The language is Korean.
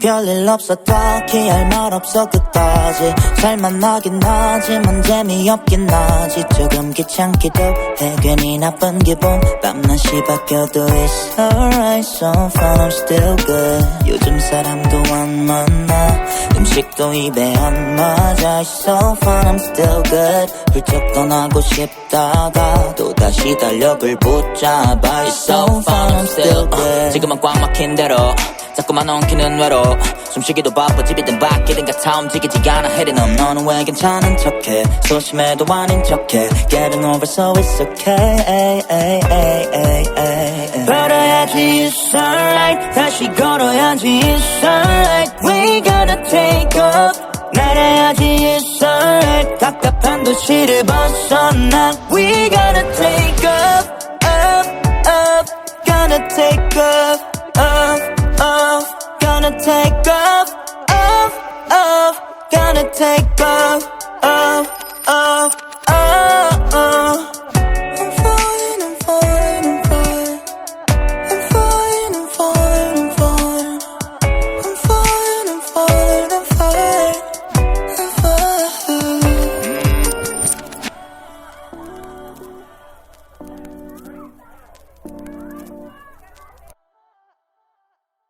별일 없어 딱히 할 말 없어 그다지. 살만하긴 하지만 재미없긴 하지. 조금 귀찮기도 해. 괜히 나쁜 기분. 밤낮이 바뀌어도 It's alright. So far I'm still good. 요즘 사람도 완만 음식도 입에 안 맞아 It's so fun I'm still good. 훌쩍 떠나고 싶다가 또다시 달력을 붙잡아 It's so fun I'm still good. 지금은 꽉 막힌 대로. 자꾸만 엉키는 외로. 숨쉬기도 바빠 집이든 밖이든 같아 움직이지 않아. 해리는 없 너는 왜 괜찮은 척해? 소심해도 아닌 척해. Getting over so it's okay. 걸어야지 it's alright 다시 걸어야지 it's alright 날아야지 it's alright 답답한 도시를 벗어나 We gotta take off up up Gonna take off off off Gonna take off off off Gonna take off off off